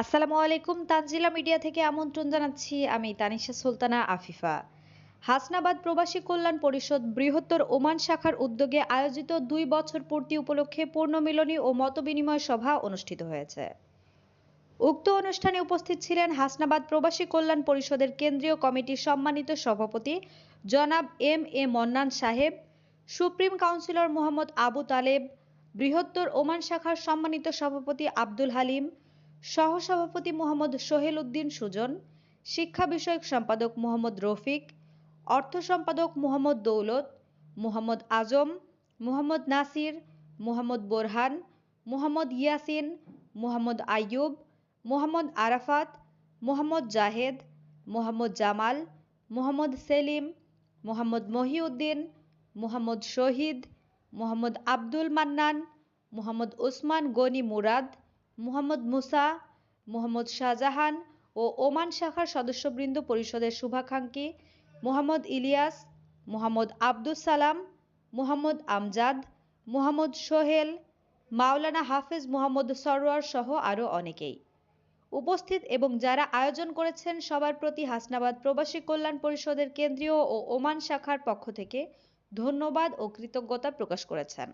আসসালামু আলাইকুম, তানজিলা মিডিয়া থেকে আমন্ত্রণ জানাচ্ছি আমি তানিশা সুলতানা আফিফা। হাসনাবাদ প্রবাসী কল্যাণ পরিষদ বৃহত্তর ওমান শাখার উদ্যোগে আয়োজিত দুই বছর পূর্তি উপলক্ষে পূর্ণমিলনী ও মতবিনিময় সভা অনুষ্ঠিত হয়েছে। উক্ত অনুষ্ঠানে উপস্থিত ছিলেন হাসনাবাদ প্রবাসী কল্যাণ পরিষদের কেন্দ্রীয় কমিটির সম্মানিত সভাপতি জনাব এম এ মন্নান সাহেব, সুপ্রিম কাউন্সিলর মোহাম্মদ আবু তালেব, বৃহত্তর ওমান শাখার সম্মানিত সভাপতি আব্দুল হালিম সহসভাপতি মোহাম্মদ সোহেল উদ্দিন সুজন, শিক্ষা বিষয়ক সম্পাদক মোহাম্মদ রফিক, অর্থ সম্পাদক মোহাম্মদ দৌলত, মোহাম্মদ আজম, মোহাম্মদ নাসির, মোহাম্মদ বোরহান, মোহাম্মদ ইয়াসিন, মোহাম্মদ আইয়ুব, মোহাম্মদ আরাফাত, মোহাম্মদ জাহেদ, মোহাম্মদ জামাল, মোহাম্মদ সেলিম, মোহাম্মদ মহিউদ্দিন, মোহাম্মদ শহীদ, মোহাম্মদ আব্দুল মান্নান, মোহাম্মদ ওসমান গনি মুরাদ মোহাম্মদ মুসা, মোহাম্মদ শাহজাহান ও ওমান শাখার সদস্যবৃন্দ পরিষদের শুভাকাঙ্ক্ষী মোহাম্মদ ইলিয়াস, মোহাম্মদ আব্দুস সালাম, মোহাম্মদ আমজাদ, মোহাম্মদ সোহেল, মাওলানা হাফেজ মোহাম্মদ সরোয়ার সহ আরও অনেকেই। উপস্থিত এবং যারা আয়োজন করেছেন সবার প্রতি হাসনাবাদ প্রবাসী কল্যাণ পরিষদের কেন্দ্রীয় ও ওমান শাখার পক্ষ থেকে ধন্যবাদ ও কৃতজ্ঞতা প্রকাশ করেছেন।